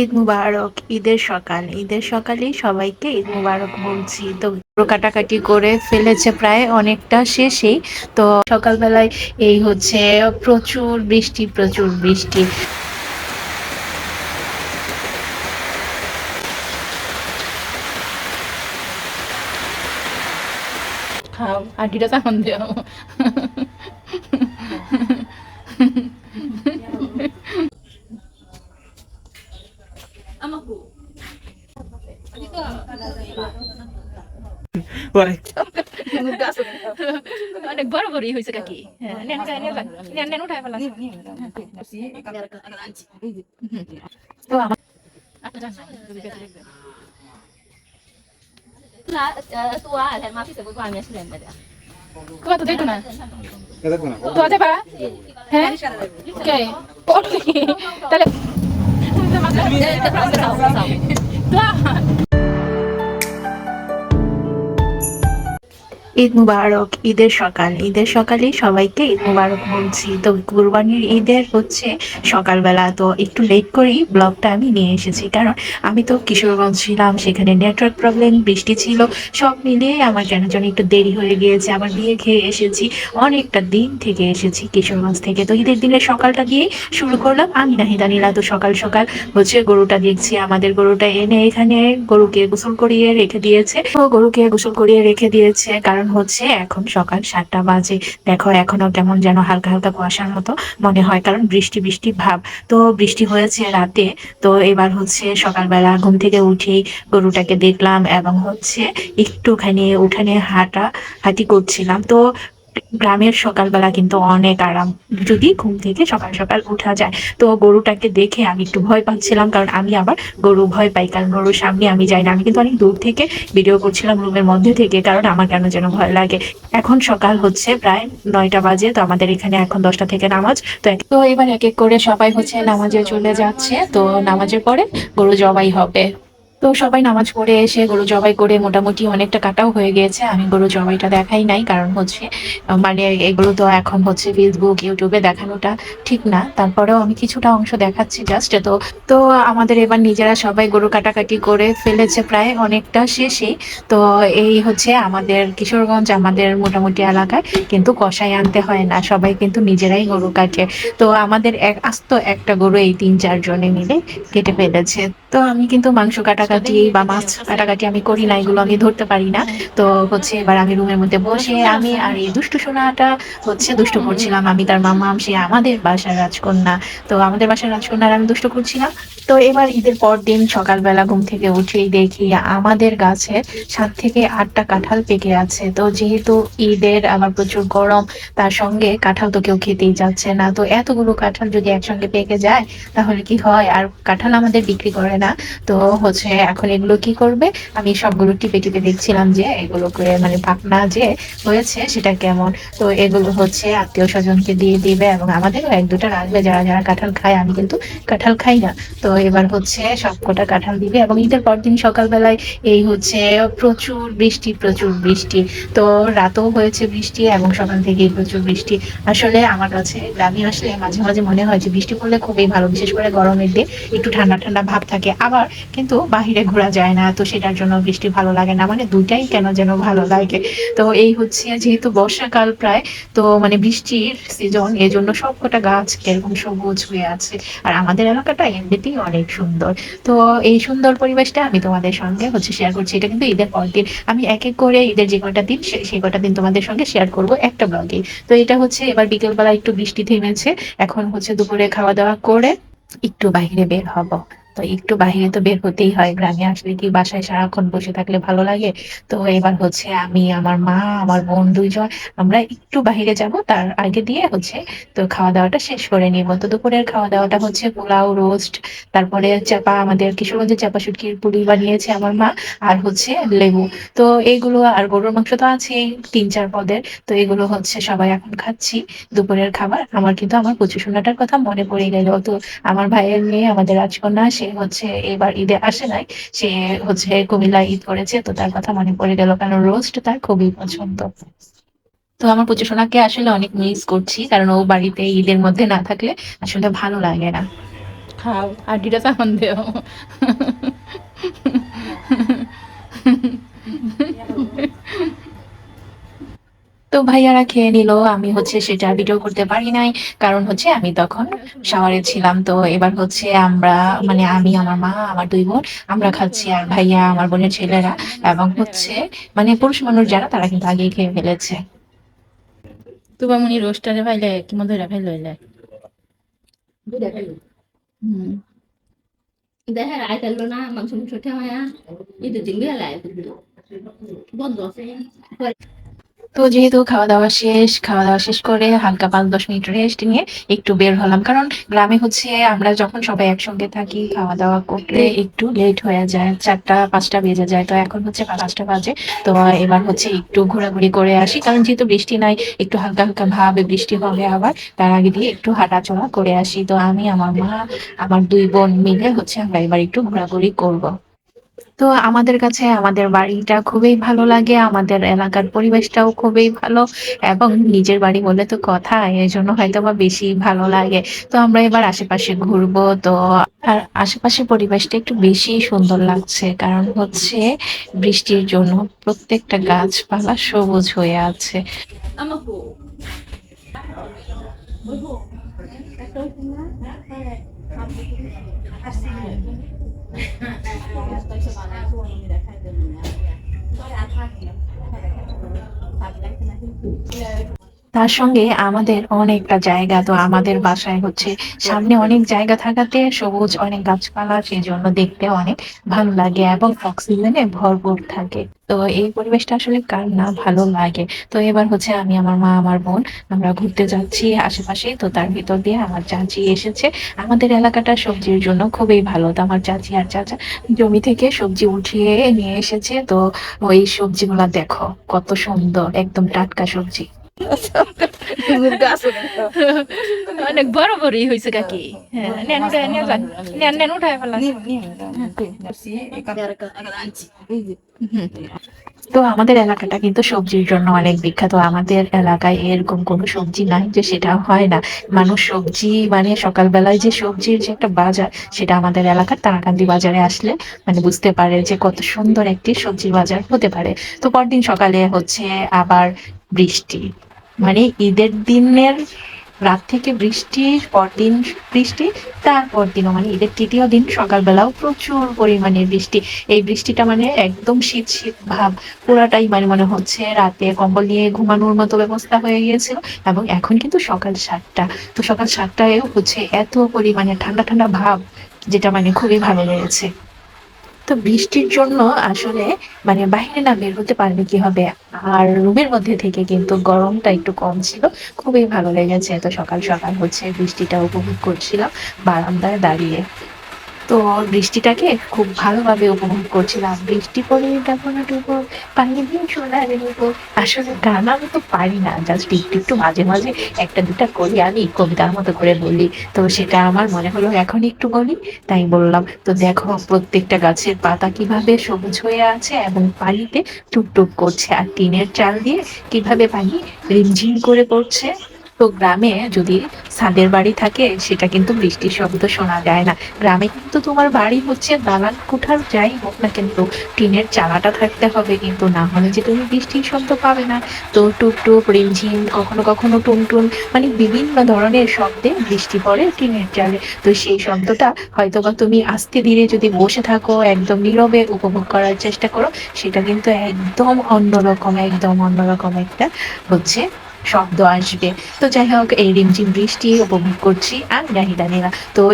ঈদ মুবারক, ঈদের সকাল। ঈদের সকালেই সবাইকে ঈদ মুবারক বলছি। তো কাটাকাটি করে ফেলেছে প্রায় অনেকটা শেষেই। তো সকালবেলায় এই হচ্ছে প্রচুর বৃষ্টি প্রচুর বৃষ্টি। খাও আন্টিটা সামান দেও। অনেক বড় বড়ই হয়েছে কাকি হ্যাঁ, নেন গায়ে নেন গায়ে। নেন নেন উঠায় ফেলা তো আমার আচ্ছা জান না, যদি বেঁচে দেখবে। là ờ, tua là mà phía sau qua nhà sẽ làm vậy ạ. তোমার তো দেখো না দেখো না তো যাবা ঈদ মুবারক, ঈদের সকাল। ঈদের সকালেই সবাইকে ঈদ মুবারক বলছি। তো কুরবানির ঈদের হচ্ছে সকালবেলা। তো একটু লেট করেই ব্লগটা আমি নিয়ে এসেছি। কারণ আমি তো কিশোরগঞ্জ ছিলাম, সেখানে নেটওয়ার্ক প্রবলেম বৃষ্টি ছিল, সব মিলিয়ে আমার কেন যেন একটু দেরি হয়ে গিয়েছে। আবার বিয়ে খেয়ে এসেছি, অনেকটা দিন থেকে এসেছি কিশোরগঞ্জ থেকে। তো ঈদের দিনের সকালটা দিয়ে শুরু করলাম। আমি নাহিদা নীলা তো সকাল সকাল হচ্ছে গরুটা দেখছি। আমাদের গরুটা এনে এখানে গরুকে গোসল করিয়ে রেখে দিয়েছে। তো গরুকে গোসল করিয়ে রেখে দিয়েছে। কারণ হচ্ছে এখন সকাল সাতটা বাজে। দেখো এখনও কেমন যেন হালকা হালকা কুয়াশার মতো মনে হয়, কারণ বৃষ্টি বৃষ্টি ভাব। তো বৃষ্টি হয়েছে রাতে, তো এবার হচ্ছে সকালবেলা ঘুম থেকে উঠেই গরুটাকে দেখলাম এবং হচ্ছে একটুখানি উঠানে হাঁটা, হাঁটি করছিলাম। তো গ্রামের সকালবেলা কিন্তু অনেক আরাম। যদি ঘুম থেকে সকাল সকাল উঠা যায়, তো গরুটাকে দেখে আমি একটু ভয় পাচ্ছিলাম, কারণ আমি আবার গরু ভয় পাই, কারণ গরুর সামনে আমি যাই না। আমি কিন্তু অনেক দূর থেকে ভিডিও করছিলাম রুমের মধ্যে থেকে, কারণ আমার কেন যেন ভয় লাগে। এখন সকাল হচ্ছে প্রায় নয়টা বাজে, তো আমাদের এখানে এখন দশটা থেকে নামাজ। তো তো এবার এক এক করে সবাই হচ্ছে নামাজে চলে যাচ্ছে, তো নামাজের পরে গরু জবাই হবে। তো সবাই নামাজ পড়ে এসে গরু জবাই করে মোটামুটি অনেকটা কাটাও হয়ে গিয়েছে। আমি গরু জবাইটা দেখাই নাই, কারণ হচ্ছে মানে এগুলো তো এখন হচ্ছে ফেসবুক ইউটিউবে দেখানোটা ঠিক না। তারপরেও আমি কিছুটা অংশ দেখাচ্ছি জাস্ট তো। তো আমাদের এবার নিজেরা সবাই গরু কাটাকাটি করে ফেলেছে প্রায় অনেকটা শেষে। তো এই হচ্ছে আমাদের কিশোরগঞ্জ, আমাদের মোটামুটি এলাকায় কিন্তু কষাই আনতে হয় না, সবাই কিন্তু নিজেরাই গরু কাটে। তো আমাদের এক, আস্ত একটা গরু এই তিন চার জনে মিলে কেটে ফেলেছে। তো আমি কিন্তু মাংস কাটাকাটি বা মাছ কাটাকাটি আমি করি না, এগুলো আমি ধরতে পারি না। তো হচ্ছে এবার আমি রুমের মধ্যে বসে আমি আর এই দুষ্টু সোনাটা হচ্ছে দুষ্ট করছিলাম। আমি তার মামা, সে আমাদের বাসার রাজকন্যা। তো আমাদের বাসার রাজকন্যার আমি দুষ্ট করছিলাম। তো এবার ঈদের পর দিন সকালবেলা ঘুম থেকে উঠেই দেখি আমাদের গাছে সাত থেকে আটটা কাঁঠাল পেকে আছে। তো যেহেতু ঈদের আবার প্রচুর গরম, তার সঙ্গে কাঁঠাল তো কেউ খেতেই যাচ্ছে না। তো এতগুলো কাঁঠাল যদি একসঙ্গে পেকে যায়, তাহলে কি হয়? আর কাঁঠাল আমাদের বিক্রি করে না। তো হচ্ছে এখন এগুলো কি করবে? আমি সবগুলো টিপে টিপে দেখছিলাম যে এগুলো করে মানে পাকনা যে হয়েছে সেটা কেমন। তো এগুলো হচ্ছে আত্মীয় স্বজনকে দিয়ে দিবে এবং আমাদেরও এক দুটা রাখবে। যারা যারা কাঁঠাল খায়, আমি কিন্তু কাঁঠাল খাই না। তো এবার হচ্ছে সবকটা কাঁঠাল দিবে এবং ঈদের পরদিন সকালবেলায় এই হচ্ছে প্রচুর বৃষ্টি প্রচুর বৃষ্টি। তো রাতেও হয়েছে বৃষ্টি এবং সকাল থেকেই প্রচুর বৃষ্টি। আসলে আমার কাছে গ্রামে আসলে মাঝে মাঝে মনে হয় যে বৃষ্টি পড়লে খুবই ভালো, বিশেষ করে গরমের দিন। একটু ঠান্ডা ঠান্ডা ভাব থাকে। আবার কিন্তু বাহিরে ঘোরা যায় না, তো সেটার জন্য বৃষ্টি ভালো লাগে না। মানে দুইটাই কেন যেন ভালো লাগে। তো এই হচ্ছে যেহেতু বর্ষাকাল প্রায়, তো মানে বৃষ্টির সিজন এজন্য সবকটা গাছ এরকম সবুজ হয়ে আছে। আর আমাদের এলাকাটা এমনিতেই অনেক সুন্দর। তো এই সুন্দর পরিবেশটা আমি তোমাদের সঙ্গে হচ্ছে শেয়ার করছি। এটা কিন্তু ঈদের পর দিন। আমি এক এক করে ঈদের যে কটা দিন সেই কটা দিন তোমাদের সঙ্গে শেয়ার করব একটা ব্লগে তো এটা হচ্ছে এবার বিকেলবেলা একটু বৃষ্টি থেমেছে। এখন হচ্ছে দুপুরে খাওয়া দাওয়া করে একটু বাইরে বের হব। তো একটু বাইরে তো বের হতেই হয় গ্রামে। আসলে কি বাসায় সারাক্ষণ বসে থাকলে ভালো লাগে? তো এবার হচ্ছে আমি, আমার মা, আমার বোন দুইজন, আমরা একটু বাহিরে যাব। তার আগে দিয়ে হচ্ছে তো খাওয়া দাওয়াটা শেষ করে নিব। তো দুপুরের খাওয়া দাওয়াটা হচ্ছে পোলাও, রোস্ট, তারপরে চাপা, আমাদের কিশোরগঞ্জের চাপা শুটকির পুরি বানিয়েছে আমার মা আর হচ্ছে লেবু। তো এইগুলো আর গরুর মাংস তো আছেই তিন, চার পদের। তো এগুলো হচ্ছে সবাই এখন খাচ্ছি দুপুরের খাবার। আমার কিন্তু আমার কচু সোনাটার কথা মনে পড়ে গেল। তো আমার ভাইয়ের মেয়ে, আমাদের রাজকন্যা সে হচ্ছে এবার ঈদে আসে নাই। সে হচ্ছে কুমিল্লা ঈদ করেছে, তো তার কথা মনে পড়ে গেল কারণ রোস্ট তার খুবই পছন্দ। তো আমার পুচু সোনাকে আসলে অনেক মিস করছি, কারণ ও বাড়িতে ঈদের মধ্যে না থাকলে আসলে ভালো লাগে না। খাও আর ডিটা সামান দেও। তো ভাইয়ারা খেয়ে নিল। আমি হচ্ছে সেটা ভিডিও করতে পারি নাই। কারণ হচ্ছে আমি তখন শাওয়ারে ছিলাম। তো এবার হচ্ছে আমরা মানে আমি আমার মা আমার দুই বোন আমরা খাচ্ছি আর ভাইয়া আমার বোনের ছেলেরা এবং হচ্ছে মানে পুরুষ মানুষ যারা তারা কিন্তু আগে খেয়ে ফেলেছে। তুবা মনি রোস্টারে পাইলে কি মধ্যে ফাইল হইলে হুম। দেখে রায় না মাংস মাংস ঠেমায়া ঈদের দিন বন্ধ। আছে তো যেহেতু খাওয়া দাওয়া শেষ খাওয়া দাওয়া শেষ করে হালকা পাঁচ দশ মিনিট রেস্ট নিয়ে একটু বের হলাম। কারণ গ্রামে হচ্ছে আমরা যখন সবাই একসঙ্গে থাকি খাওয়া দাওয়া করতে একটু লেট হয়ে যায় চারটা পাঁচটা বেজে যায়। তো এখন হচ্ছে পাঁচটা বাজে। তো এবার হচ্ছে একটু ঘোরাঘুরি করে আসি। কারণ যেহেতু বৃষ্টি নাই একটু হালকা হালকা ভাবে বৃষ্টি হবে আবার। তার আগে দিয়ে একটু হাঁটাচলা করে আসি। তো আমি আমার মা আমার দুই বোন মিলে হচ্ছে আমরা এবার একটু ঘোরাঘুরি করব। তো আমাদের কাছে আমাদের বাড়িটা খুবই ভালো লাগে, আমাদের এলাকার পরিবেশটাও খুবই ভালো এবং নিজের বাড়ি বলে তো কথা এই জন্য হয়তো বা বেশি ভালো লাগে। তো আমরা এবার আশেপাশে ঘুরবো, তো আর আশেপাশের পরিবেশটা একটু বেশি সুন্দর লাগছে, কারণ হচ্ছে বৃষ্টির জন্য প্রত্যেকটা গাছপালা সবুজ হয়ে আছে। আমাকে แล้วก็เช้าวันนี้แหละแค่เดินเนี่ยก็ยานภาคเองแค่แบบสามแยกที่นั่นเลย তার সঙ্গে আমাদের অনেকটা জায়গা তো আমাদের বাসায় হচ্ছে। সামনে অনেক জায়গা থাকাতে সবুজ অনেক গাছপালা সেই জন্য দেখতে অনেক ভালো লাগে এবং অক্সিজেনে ভরপুর থাকে। তো এই পরিবেশটা আসলে কার না ভালো লাগে? তো এবার হচ্ছে আমি আমার মা, আমার বোন, আমরা ঘুরতে যাচ্ছি আশেপাশে। তো তার ভিতর দিয়ে আমার চাচি এসেছে। আমাদের এলাকাটা সবজির জন্য খুবই ভালো। তো আমার চাচি আর চাচা জমি থেকে সবজি উঠিয়ে নিয়ে এসেছে। তো ওই সবজিগুলা দেখো, কত সুন্দর, একদম টাটকা সবজি। অনেক বড় বড়ই হয়েছে কাকি। হ্যাঁ তো আমাদের এলাকাটা কিন্তু সবজির জন্য অনেক বিখ্যাত। আমাদের এলাকায় এরকম কোনো সবজি নাই যে সেটা হয় না। মানুষ সবজি মানে সকালবেলায় যে সবজির যে একটা বাজার, সেটা আমাদের এলাকার তারাকান্দি বাজারে আসলে মানে বুঝতে পারে যে কত সুন্দর একটি সবজির বাজার হতে পারে। তো পরদিন সকালে হচ্ছে আবার বৃষ্টি। মানে ঈদের দিনের রাত থেকে বৃষ্টি পরদিন বৃষ্টি, তারপর দিনও মানে ঈদের তৃতীয় দিন সকালবেলাও প্রচুর পরিমাণে বৃষ্টি। এই বৃষ্টিটা মানে একদম শীত শীত ভাব। পুরাটাই মানে মনে হচ্ছে রাতে কম্বল নিয়ে ঘুমানোর মতো ব্যবস্থা হয়ে গিয়েছিল এবং এখন কিন্তু সকাল সাতটা। তো সকাল সাতটায়ও হচ্ছে এত পরিমাণে ঠান্ডা ঠান্ডা ভাব, যেটা মানে খুবই ভালো লেগেছে। বৃষ্টির জন্য আসলে মানে বাইরে না বের হতে পারলে কি হবে? আর রুমের মধ্যে থেকে কিন্তু গরমটা একটু কম ছিল। খুবই ভালো লেগেছে। এত সকাল সকাল হচ্ছে বৃষ্টিটা উপভোগ করছিলাম। বারান্দায় দাঁড়িয়ে। তো বৃষ্টিটাকে খুব ভালোভাবে উপভোগ করছিলাম। বৃষ্টি পড়ে ডুবো পানি দিয়ে চলে নেব আসলে গান আমি তো পারি না জাস্ট একটু একটু মাঝে মাঝে একটা দুটা করি। আমি কবিতার মতো করে বলি। তো সেটা আমার মনে হলো এখন একটু বলি, তাই বললাম, তো দেখো প্রত্যেকটা গাছের পাতা কীভাবে সবুজ হয়ে আছে এবং পানিতে টুকটুক করছে। আর টিনের চাল দিয়ে কীভাবে পানি রিমঝিম করে পড়ছে? তো গ্রামে যদি ছাদের বাড়ি থাকে, সেটা কিন্তু বৃষ্টির শব্দ শোনা যায় না। গ্রামে কিন্তু তোমার বাড়ি হচ্ছে দালান কোঠার, যাই হোক না কিন্তু টিনের চালাটা থাকতে হবে কিন্তু না হলে যে তুমি বৃষ্টির শব্দ পাবে না। তো টুক রিমঝিম, কখনো কখনো টুনটুন মানে বিভিন্ন ধরনের শব্দে বৃষ্টি পড়ে টিনের চালে। তো সেই শব্দটা হয়তো বা তুমি আস্তে ধীরে যদি বসে থাকো, একদম নীরবে উপভোগ করার চেষ্টা করো, সেটা কিন্তু একদম অন্যরকম একদম অন্যরকম একটা হচ্ছে শব্দ আসবে। তো যাই হোক এই রিমঝিম বৃষ্টি উপভোগ করছি আমি না। তো